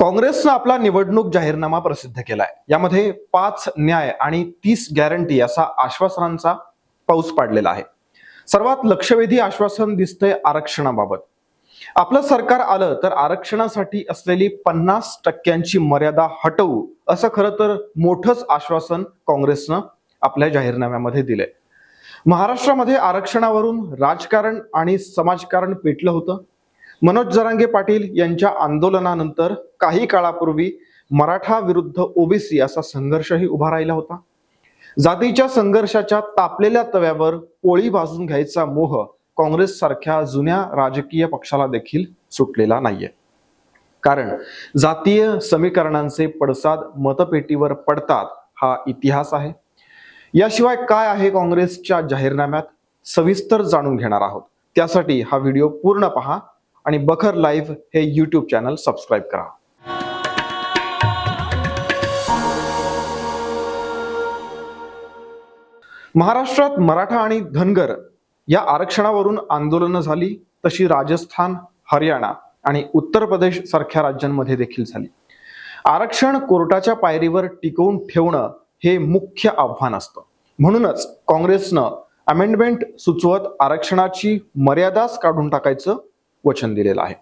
काँग्रेसनं आपला निवडणूक जाहीरनामा प्रसिद्ध केलाय. यामध्ये पाच न्याय आणि तीस गॅरंटी असा आश्वासनांचा पाऊस पाडलेला आहे. सर्वात लक्षवेधी आश्वासन दिसतंय आरक्षणाबाबत. आपलं सरकार आलं तर आरक्षणासाठी असलेली पन्नास टक्क्यांची मर्यादा हटवू असं खरं तर मोठंच आश्वासन काँग्रेसनं आपल्या जाहीरनाम्यामध्ये दिलंय. महाराष्ट्रामध्ये आरक्षणावरून राजकारण आणि समाजकारण पेटलं होतं. मनोज जरांगे पाटील यांच्या आंदोलनानंतर काही काळापूर्वी मराठा विरुद्ध ओबीसी असा संघर्षही उभा राहिला होता. जातीच्या संघर्षाच्या तापलेल्या तव्यावर पोळी भाजून घ्यायचा मोह काँग्रेस सारख्या जुन्या राजकीय पक्षाला देखील सुटलेला नाहीये. कारण जातीय समीकरणांचे पडसाद मतपेटीवर पडतात हा इतिहास आहे. याशिवाय काय आहे काँग्रेसच्या जाहीरनाम्यात? सविस्तर जाणून घेणार आहोत. त्यासाठी हा व्हिडिओ पूर्ण पहा आणि बखर लाईव्ह हे यूट्यूब चॅनल सबस्क्राईब करा. महाराष्ट्रात मराठा आणि धनगर या आरक्षणावरून आंदोलनं झाली तशी राजस्थान हरियाणा आणि उत्तर प्रदेश सारख्या राज्यांमध्ये देखील झाली. आरक्षण कोर्टाच्या पायरीवर टिकवून ठेवणं हे मुख्य आव्हान असतं. म्हणूनच काँग्रेसनं अमेंडमेंट सुचवत आरक्षणाची मर्यादाच काढून टाकायचं वचन दिलेलं आहे.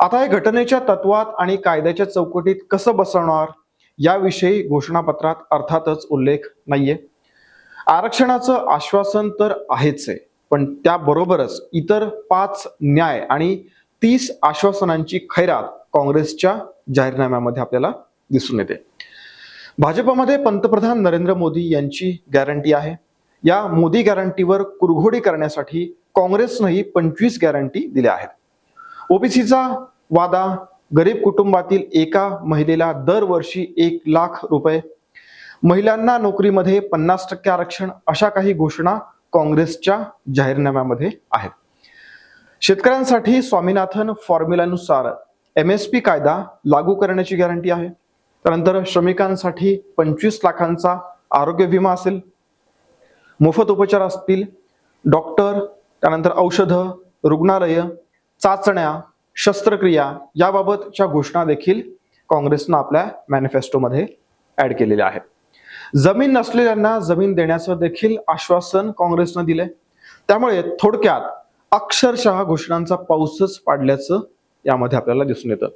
आता हे घटनेच्या तत्वात आणि कायद्याच्या चौकटीत कसं बसवणार याविषयी घोषणापत्रात अर्थातच उल्लेख नाहीये. आरक्षणाचं आश्वासन तर आहेच आहे पण त्याबरोबरच इतर पाच न्याय आणि तीस आश्वासनांची खैरात काँग्रेसच्या जाहीरनाम्यामध्ये आपल्याला दिसून येते. भाजपमध्ये पंतप्रधान नरेंद्र मोदी यांची गॅरंटी आहे. या मोदी गॅरंटीवर कुरघोडी करण्यासाठी काँग्रेसनंही पंचवीस गॅरंटी दिल्या आहेत. ओबीसीचा वादा गरीब कुटुंबातील एका महिलेला दरवर्षी एक लाख रुपये महिलांना नोकरीमध्ये पन्नास टक्के आरक्षण अशा काही घोषणा काँग्रेसच्या जाहीरनाम्यामध्ये आहेत. शेतकऱ्यांसाठी स्वामीनाथन फॉर्म्युलानुसार एम एस पी कायदा लागू करण्याची गॅरंटी आहे. त्यानंतर श्रमिकांसाठी पंचवीस लाखांचा आरोग्य विमा असेल. मोफत उपचार असतील. डॉक्टर त्यानंतर औषधं रुग्णालय चाचण्या शस्त्रक्रिया याबाबतच्या घोषणा देखील काँग्रेसनं आपल्या मॅनिफेस्टोमध्ये ॲड केलेल्या आहेत. जमीन नसलेल्यांना जमीन देण्याचं देखील आश्वासन काँग्रेसनं दिलंय. त्यामुळे थोडक्यात अक्षरशः घोषणांचा पाऊसच पाडल्याचं यामध्ये आपल्याला दिसून येतं.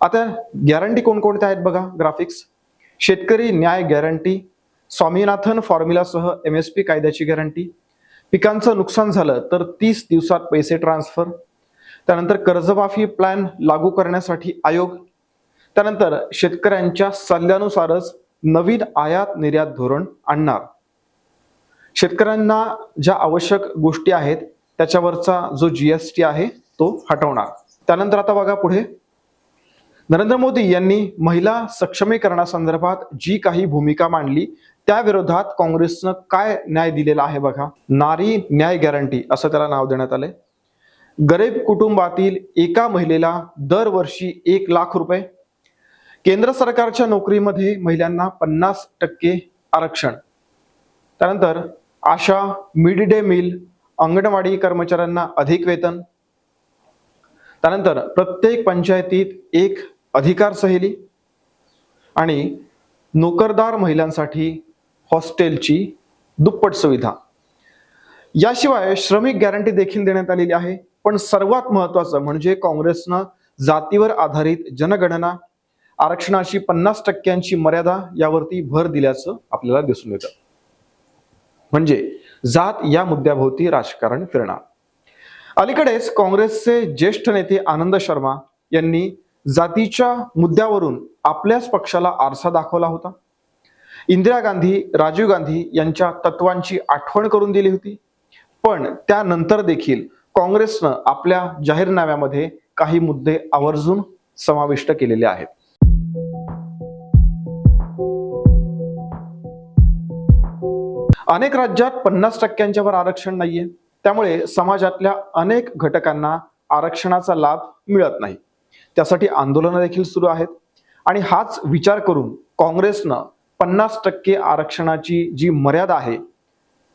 आता गॅरंटी कोणकोणत्या आहेत बघा ग्राफिक्स शेतकरी न्याय गॅरंटी स्वामीनाथन फॉर्म्युलासह एम एस पी कायद्याची गॅरंटी पिकांचं नुकसान झालं तर तीस दिवसात पैसे ट्रान्सफर त्यानंतर कर्जमाफी प्लॅन लागू करण्यासाठी आयोग. त्यानंतर शेतकऱ्यांच्या सल्ल्यानुसारच नवीन आयात निर्यात धोरण आणणार. शेतकऱ्यांना ज्या आवश्यक गोष्टी आहेत त्याच्यावरचा जो जीएसटी आहे तो हटवणार. त्यानंतर आता बघा पुढे. नरेंद्र मोदी यांनी महिला सक्षमीकरणासंदर्भात जी काही भूमिका मांडली त्याविरोधात काँग्रेसनं काय न्याय दिलेला आहे बघा. नारी न्याय गॅरंटी असं त्याला नाव देण्यात आलंय. गरीब कुटुंबातील एका महिलेला दरवर्षी एक लाख रुपये केंद्र सरकारच्या नोकरीमध्ये महिलांना पन्नास टक्के आरक्षण. त्यानंतर Asha mid day meal anganwadi कर्मचाऱ्यांना अधिक वेतन. त्यानंतर प्रत्येक पंचायतीत एक अधिकार सहेली आणि नोकरदार महिलांसाठी हॉस्टेलची दुप्पट सुविधा. याशिवाय श्रमिक गॅरंटी देखील देण्यात आलेली आहे पण सर्वात महत्वाचं म्हणजे काँग्रेसनं जातीवर आधारित जनगणना आरक्षणाची पन्नास टक्क्यांची मर्यादा यावरती भर दिल्याचं आपल्याला दिसून येतं. म्हणजे जात या मुद्द्याभोवती राजकारण फिरणार. अलीकडेच काँग्रेसचे ज्येष्ठ नेते आनंद शर्मा यांनी जातीच्या मुद्द्यावरून आपल्याच पक्षाला आरसा दाखवला होता. इंदिरा गांधी राजीव गांधी यांच्या तत्वांची आठवण करून दिली होती. पण त्यानंतर देखील काँग्रेसनं आपल्या जाहीरनाम्यामध्ये काही मुद्दे आवर्जून समाविष्ट केलेले आहेत. अनेक राज्यात पन्नास टक्क्यांच्या वर आरक्षण नाहीये. त्यामुळे समाजातल्या अनेक घटकांना आरक्षणाचा लाभ मिळत नाही. त्यासाठी आंदोलनं देखील सुरू आहेत. आणि हाच विचार करून काँग्रेसनं पन्नास टक्के आरक्षणाची जी मर्यादा आहे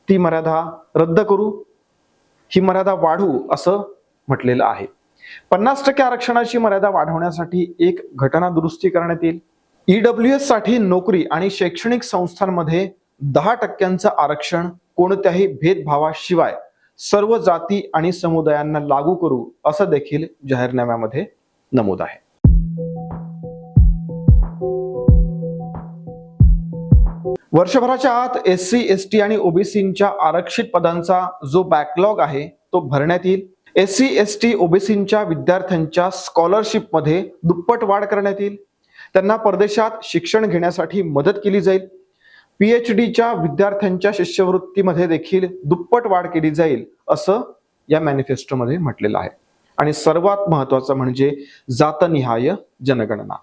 ती मर्यादा रद्द करू ही मर्यादा वाढवू असं म्हटलेलं आहे. पन्नास टक्के आरक्षणाची मर्यादा वाढवण्यासाठी एक घटना दुरुस्ती करण्यात येईल. ईडब्ल्यू एससाठी नोकरी आणि शैक्षणिक संस्थांमध्ये दहा टक्क्यांचं आरक्षण कोणत्याही भेदभावाशिवाय सर्व जाती आणि समुदायांना लागू करू असं देखील जाहीरनाम्यामध्ये नमूद आहे. वर्षभराच्या आत एस सी एस टी आणि ओबीसींच्या आरक्षित पदांचा जो बॅकलॉग आहे तो भरण्यात येईल. एस सी एस टी ओबीसींच्या विद्यार्थ्यांच्या स्कॉलरशिपमध्ये दुप्पट वाढ करण्यात येईल. त्यांना परदेशात शिक्षण घेण्यासाठी मदत केली जाईल. पी एच डीच्या विद्यार्थ्यांच्या शिष्यवृत्तीमध्ये देखील दुप्पट वाढ केली जाईल असं या मॅनिफेस्टोमध्ये म्हटलेलं आहे. आणि सर्वात महत्वाचं म्हणजे जातनिहाय जनगणना.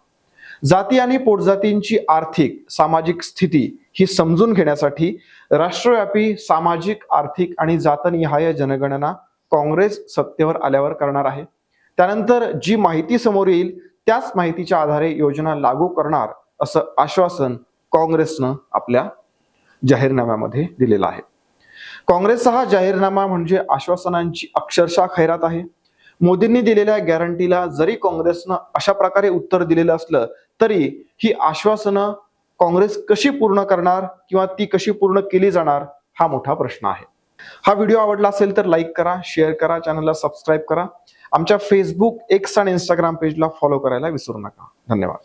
जाती आणि पोटजातींची आर्थिक सामाजिक स्थिती ही समजून घेण्यासाठी राष्ट्रव्यापी सामाजिक आर्थिक आणि जातनिहाय जनगणना काँग्रेस सत्तेवर आल्यावर करणार आहे. त्यानंतर जी माहिती समोर येईल त्याच माहितीच्या आधारे योजना लागू करणार असं आश्वासन काँग्रेसनं आपल्या जाहीरनाम्यामध्ये दिलेला आहे. काँग्रेसचा हा जाहीरनामा म्हणजे आश्वासनांची अक्षरशः खैरात आहे. मोदींनी दिलेल्या गॅरंटीला जरी काँग्रेसनं अशा प्रकारे उत्तर दिलेलं असलं तरी ही आश्वासनं काँग्रेस कशी पूर्ण करणार किंवा ती कशी पूर्ण केली जाणार हा मोठा प्रश्न आहे. हा व्हिडिओ आवडला असेल तर लाईक करा शेअर करा चॅनलला सबस्क्राईब करा. आमच्या फेसबुक एक्स आणि इंस्टाग्राम पेजला फॉलो करायला विसरू नका. धन्यवाद.